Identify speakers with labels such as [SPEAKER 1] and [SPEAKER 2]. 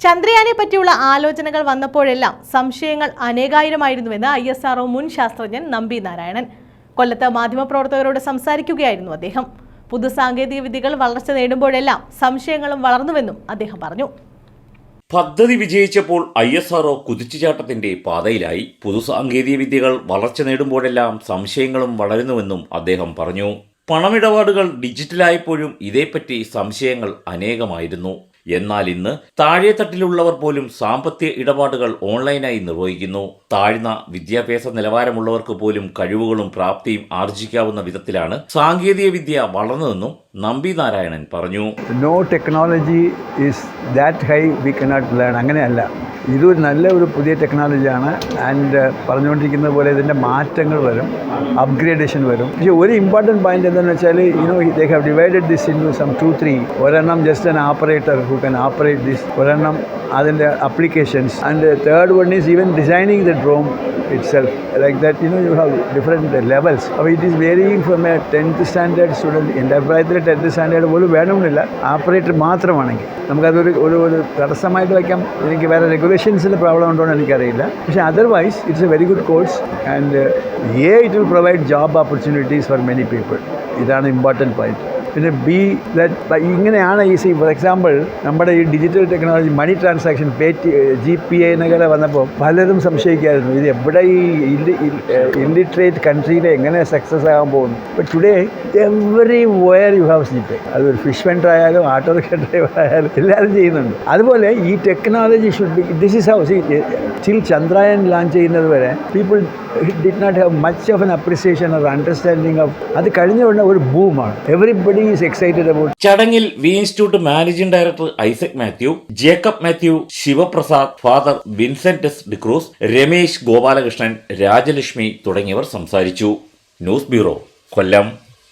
[SPEAKER 1] ചന്ദ്രയാനെ പറ്റിയുള്ള ആലോചനകൾ വന്നപ്പോഴെല്ലാം സംശയങ്ങൾ അനേകായിരമായിരുന്നുവെന്ന് ഐ എസ് ആർഒ മുൻ ശാസ്ത്രജ്ഞൻ നമ്പി നാരായണൻ. കൊല്ലത്ത് മാധ്യമപ്രവർത്തകരോട് സംസാരിക്കുകയായിരുന്നു അദ്ദേഹം. പുതു സാങ്കേതിക വിദ്യകൾ വളർച്ച നേടുമ്പോഴെല്ലാം സംശയങ്ങളും വളർന്നുവെന്നും അദ്ദേഹം പറഞ്ഞു.
[SPEAKER 2] പദ്ധതി വിജയിച്ചപ്പോൾ ഐ എസ് ആർഒ കുതിച്ചുചാട്ടത്തിന്റെ പാതയിലായി. പുതുസാങ്കേതിക വിദ്യകൾ വളർച്ച നേടുമ്പോഴെല്ലാം സംശയങ്ങളും വളരുന്നുവെന്നും അദ്ദേഹം പറഞ്ഞു. പണമിടപാടുകൾ ഡിജിറ്റലായപ്പോഴും ഇതേപ്പറ്റി സംശയങ്ങൾ അനേകമായിരുന്നു. എന്നാൽ ഇന്ന് താഴെത്തട്ടിലുള്ളവർ പോലും സാമ്പത്തിക ഇടപാടുകൾ ഓൺലൈനായി നിർവഹിക്കുന്നു. താഴ്ന്ന വിദ്യാഭ്യാസ നിലവാരമുള്ളവർക്ക് പോലും കഴിവുകളും പ്രാപ്തിയും ആർജിക്കാവുന്ന വിധത്തിലാണ് സാങ്കേതിക വിദ്യ വളർന്നതെന്നും നമ്പി നാരായണൻ പറഞ്ഞു.
[SPEAKER 3] No technology is that high we cannot learn അങ്ങനെയല്ല. ഇതൊരു നല്ല ഒരു പുതിയ ടെക്നോളജിയാണ്. ആൻഡ് പറഞ്ഞുകൊണ്ടിരിക്കുന്നത് പോലെ ഇതിന്റെ മാറ്റങ്ങൾ വരും. അപ്ഗ്രേഡേഷൻ വരും. പക്ഷേ ഒരു ഇമ്പോർട്ടന്റ് പോയിന്റ് എന്താണെന്ന് വെച്ചാൽ you know they have divided this into some two three ഒരെണ്ണം just an operator who can operate this ഒരെണ്ണം അതിന്റെ applications and third one is even designing the drone itself like that you know you have different levels അപ്പോൾ it is is varying from a 10th standard student എന്റർപ്രൈസിൽ tenth standard പോലും വേണമെന്നില്ല. ആപ്പറേറ്റർ മാത്രമാണെങ്കിൽ. നമുക്കതൊരു ഒരു ഒരു തടസ്സമായിട്ട് വയ്ക്കാം. എനിക്ക് വേറെ റെഗുലേഷൻസിന്റെ പ്രോബ്ലം ഉണ്ടോ എന്ന് എനിക്കറിയില്ല. പക്ഷേ otherwise it's a very good course and a it will provide job opportunities for many people ഇതാണ് ഇമ്പോർട്ടന്റ് പോയിന്റ് പിന്നെ ബി ദാറ്റ് ഇങ്ങനെയാണ് ഈ സി ഫോർ എക്സാമ്പിൾ നമ്മുടെ ഈ digital technology money transaction pay T G P I എന്നൊക്കെ വന്നപ്പോൾ പലരും സംശയിക്കായിരുന്നു. ഇത് എവിടെ ഈ ഇൻഡിട്രേറ്റ് കൺട്രിയിൽ എങ്ങനെ സക്സസ് ആകാൻ പോകുന്നു? But today everywhere you have G pay അതൊരു ഫിഷ് വെൻഡർ ആയാലും ഓട്ടോ റിക്ഷ ഡ്രൈവർ ആയാലും എല്ലാവരും ചെയ്യുന്നുണ്ട്. അതുപോലെ ഈ technology should be this is how chill Chandrayaan launch ചെയ്യുന്നത് വരെ people did not have much of an appreciation or understanding of അത് കഴിഞ്ഞ ഉടനെ ഒരു ബൂമാണ് എവറിബഡി ഈസ് എക്സൈറ്റഡ്
[SPEAKER 2] ചടങ്ങിൽ V institute managing director Isaac Mathew Jacob Mathew Sivaprasad father Vincent S. D'Cruz Ramesh Gopalakrishnan Rajalakshmi തുടങ്ങിയവർ സംസാരിച്ചു. News bureau Kollam.